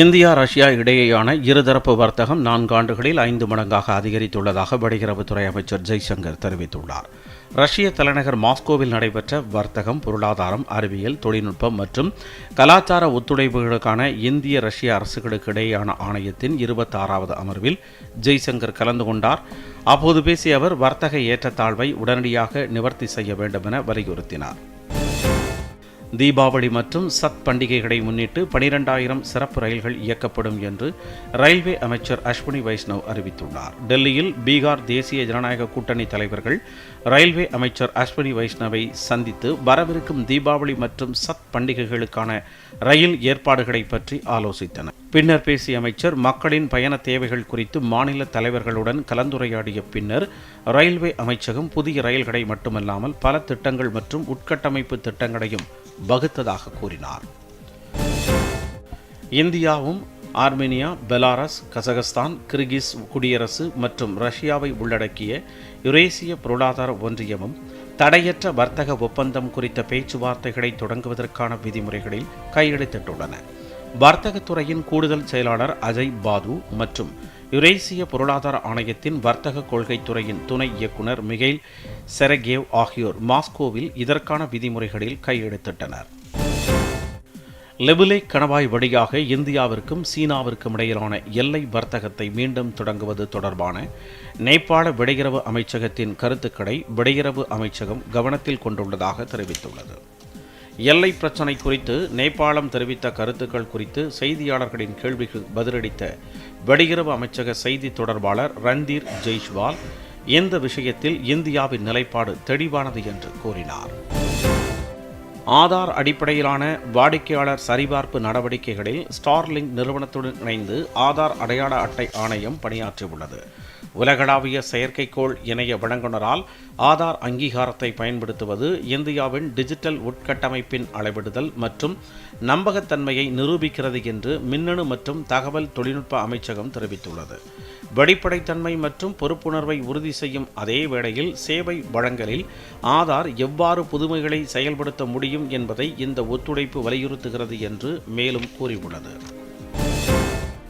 India Russia இடையேயான இருதரப்பு வர்த்தகம் நான்கு ஆண்டுகளில் ஐந்து மடங்காக அதிகரித்துள்ளதாக வெளியுறவுத்துறை அமைச்சர் ஜெய்சங்கர் தெரிவித்துள்ளார். ரஷ்ய தலைநகர் மாஸ்கோவில் நடைபெற்ற வர்த்தகம் பொருளாதாரம் அறிவியல் தொழில்நுட்பம் மற்றும் கலாச்சார ஒத்துழைப்புகளுக்கான இந்திய ரஷ்ய அரசுகளுக்கு இடையேயான ஆணையத்தின் இருபத்தாறாவது அமர்வில் ஜெய்சங்கர் கலந்து கொண்டார். அப்போது பேசிய அவர் வர்த்தக ஏற்றத்தாழ்வை உடனடியாக நிவர்த்தி செய்ய வேண்டும் என வலியுறுத்தினார். தீபாவளி மற்றும் சத் பண்டிகைகளை முன்னிட்டு பனிரெண்டாயிரம் சிறப்பு ரயில்கள் இயக்கப்படும் என்று ரயில்வே அமைச்சர் அஸ்வினி வைஷ்ணவ் அறிவித்துள்ளார். டெல்லியில் பீகார் தேசிய ஜனநாயக கூட்டணி தலைவர்கள் ரயில்வே அமைச்சர் அஸ்வினி வைஷ்ணவை சந்தித்து வரவிருக்கும் தீபாவளி மற்றும் சத் பண்டிகைகளுக்கான ரயில் ஏற்பாடுகளை பற்றி ஆலோசித்தனர். பின்னர் பேசிய அமைச்சர் மக்களின் பயண தேவைகள் குறித்து மாநில தலைவர்களுடன் கலந்துரையாடிய பின்னர் ரயில்வே அமைச்சகம் புதிய ரயில்களை மட்டுமல்லாமல் பல திட்டங்கள் மற்றும் உட்கட்டமைப்பு திட்டங்களையும் வகுத்ததாக கூறினார். இந்தியாவும் ஆர்மேனியா பெலாரஸ் கசகஸ்தான் கிர்கிஸ் குடியரசு மற்றும் ரஷ்யாவை உள்ளடக்கிய யுரேசிய பொருளாதார ஒன்றியமும் தடையற்ற வர்த்தக ஒப்பந்தம் குறித்த பேச்சுவார்த்தைகளை தொடங்குவதற்கான விதிமுறைகளில் கையெழுத்திட்டுள்ளன. வர்த்தகத்துறையின் கூடுதல் செயலாளர் அஜய் பாது மற்றும் யுரேசிய பொருளாதார ஆணையத்தின் வர்த்தக கொள்கைத்துறையின் துணை இயக்குனர் மிகைல் செரகேவ் ஆகியோர் மாஸ்கோவில் இதற்கான விதிமுறைகளில் கையெழுத்திட்டனர். லெபுலே கணவாய் வழியாக இந்தியாவிற்கும் சீனாவிற்கும் இடையிலான எல்லை வர்த்தகத்தை மீண்டும் தொடங்குவது தொடர்பான நேபாள வெளியுறவு அமைச்சகத்தின் கருத்துக்களை வெளியுறவு அமைச்சகம் கவனத்தில் கொண்டுள்ளதாக தெரிவித்துள்ளது. எல்லை பிரச்சினை குறித்து நேபாளம் தெரிவித்த கருத்துக்கள் குறித்து செய்தியாளர்களின் கேள்விக்கு பதிலளித்த வெளியுறவு அமைச்சக செய்தி தொடர்பாளர் ரந்தீர் ஜெய்ஷ்வால் இந்த விஷயத்தில் இந்தியாவின் நிலைப்பாடு தெளிவானது என்று கூறினார். ஆதார் அடிப்படையிலான வாடிக்கையாளர் சரிபார்ப்பு நடவடிக்கைகளில் ஸ்டார்லிங்க் நிறுவனத்துடன் இணைந்து ஆதார் அடையாள அட்டை ஆணையம் பணியாற்றியுள்ளது. உலகளாவிய செயற்கைக்கோள் இணைய வழங்குனரால் ஆதார் அங்கீகாரத்தை பயன்படுத்துவது இந்தியாவின் டிஜிட்டல் உட்கட்டமைப்பின் அளவிடுதல் மற்றும் நம்பகத்தன்மையை நிரூபிக்கிறது என்று மின்னணு மற்றும் தகவல் தொழில்நுட்ப அமைச்சகம் தெரிவித்துள்ளது. வெளிப்படைத்தன்மை மற்றும் பொறுப்புணர்வை உறுதி செய்யும் அதே வேளையில் சேவை வழங்கலில் ஆதார் எவ்வாறு புதுமைகளை செயல்படுத்த முடியும் என்பதை இந்த ஒத்துழைப்பு வலியுறுத்துகிறது என்று மேலும் கூறியுள்ளது.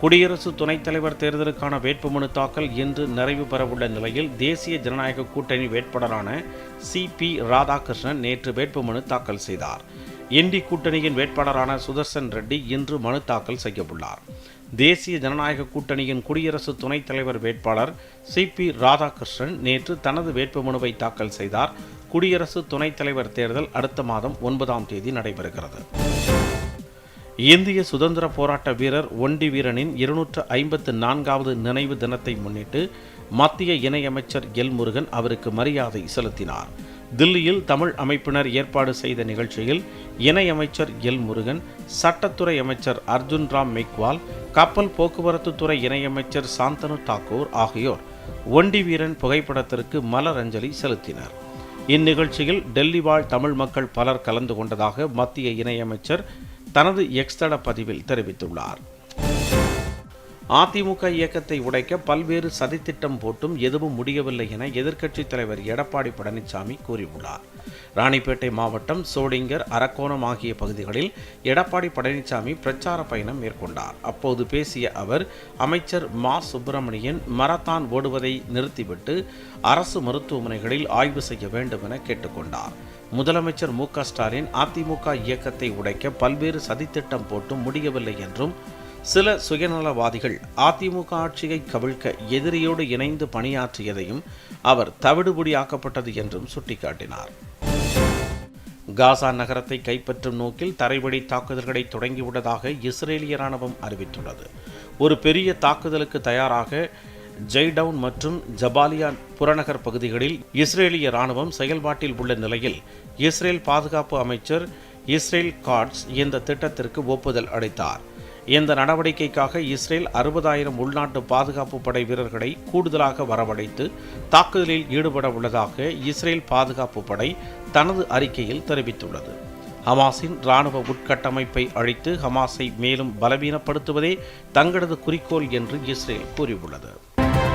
குடியரசு துணைத் தலைவர் தேர்தலுக்கான வேட்புமனு தாக்கல் இன்று நிறைவு பெறவுள்ள நிலையில் தேசிய ஜனநாயக கூட்டணி வேட்பாளரான சி பி ராதாகிருஷ்ணன் நேற்று வேட்புமனு தாக்கல் செய்தார். இண்டி கூட்டணியின் வேட்பாளரான சுதர்சன் ரெட்டி இன்று மனு தாக்கல் செய்யவுள்ளார். தேசிய ஜனநாயக கூட்டணியின் குடியரசு துணைத் தலைவர் வேட்பாளர் சி பி ராதாகிருஷ்ணன் நேற்று தனது வேட்புமனுவை தாக்கல் செய்தார். குடியரசு துணைத் தலைவர் தேர்தல் அடுத்த மாதம் ஒன்பதாம் தேதி நடைபெறுகிறது. இந்திய சுதந்திர போராட்ட வீரர் ஒண்டி வீரனின் இருநூற்று ஐம்பத்து நான்காவது நினைவு தினத்தை முன்னிட்டு மத்திய இணையமைச்சர் எல் முருகன் அவருக்கு மரியாதை செலுத்தினார். தில்லியில் தமிழ் அமைப்பினர் ஏற்பாடு செய்த நிகழ்ச்சியில் இணையமைச்சர் எல் முருகன் சட்டத்துறை அமைச்சர் அர்ஜுன் ராம் மெக்வால் கப்பல் போக்குவரத்து துறை இணையமைச்சர் சாந்தனு தாக்கூர் ஆகியோர் ஒண்டி வீரன் புகைப்படத்திற்கு மலரஞ்சலி செலுத்தினர். இந்நிகழ்ச்சியில் டெல்லி வாழ் தமிழ் மக்கள் பலர் கலந்து கொண்டதாக மத்திய இணையமைச்சர் தனது எக்ஸ்தட பதிவில் தெரிவித்துள்ளார். அதிமுக இயக்கத்தை உடைக்க பல்வேறு சதித்திட்டம் போட்டும் எதுவும் முடியவில்லை என எதிர்க்கட்சித் தலைவர் எடப்பாடி பழனிசாமி கூறியுள்ளார். ராணிப்பேட்டை மாவட்டம் சோடிங்கர் அரக்கோணம் ஆகிய பகுதிகளில் எடப்பாடி பழனிசாமி பிரச்சார பயணம் மேற்கொண்டார். அப்போது பேசிய அவர் அமைச்சர் மா. சுப்பிரமணியன் மரத்தான் ஓடுவதை நிறுத்திவிட்டு அரசு மருத்துவமனைகளில் ஆய்வு செய்ய வேண்டும் என கேட்டுக்கொண்டார். முதலமைச்சர் மு ஸ்டாலின் அதிமுக இயக்கத்தை உடைக்க பல்வேறு சதித்திட்டம் போட்டும் முடியவில்லை என்றும் சில சுயநலவாதிகள் அதிமுக ஆட்சியை கவிழ்க்க எதிரியோடு இணைந்து பணியாற்றியதையும் அவர் தவிடுபடியாக்கப்பட்டது என்றும் சுட்டிக்காட்டினார். காசா நகரத்தை கைப்பற்றும் நோக்கில் தரைவழி தாக்குதல்களை தொடங்கியுள்ளதாக இஸ்ரேலிய ராணுவம் அறிவித்துள்ளது. ஒரு பெரிய தாக்குதலுக்கு தயாராக ஜெய்டவுன் மற்றும் ஜபாலியா புறநகர் பகுதிகளில் இஸ்ரேலிய ராணுவம் செயல்பாட்டில் உள்ள நிலையில் இஸ்ரேல் பாதுகாப்பு அமைச்சர் இஸ்ரேல் காட்ஸ் இந்த திட்டத்திற்கு ஒப்புதல் அளித்தார். இந்த நடவடிக்கைக்காக இஸ்ரேல் அறுபதாயிரம் உள்நாட்டு பாதுகாப்பு படை வீரர்களை கூடுதலாக வரவழைத்து தாக்குதலில் ஈடுபட உள்ளதாக இஸ்ரேல் பாதுகாப்பு படை தனது அறிக்கையில் தெரிவித்துள்ளது. ஹமாஸின் இராணுவ உட்கட்டமைப்பை அழித்து ஹமாஸை மேலும் பலவீனப்படுத்துவதே தங்களது குறிக்கோள் என்று இஸ்ரேல் கூறியுள்ளது.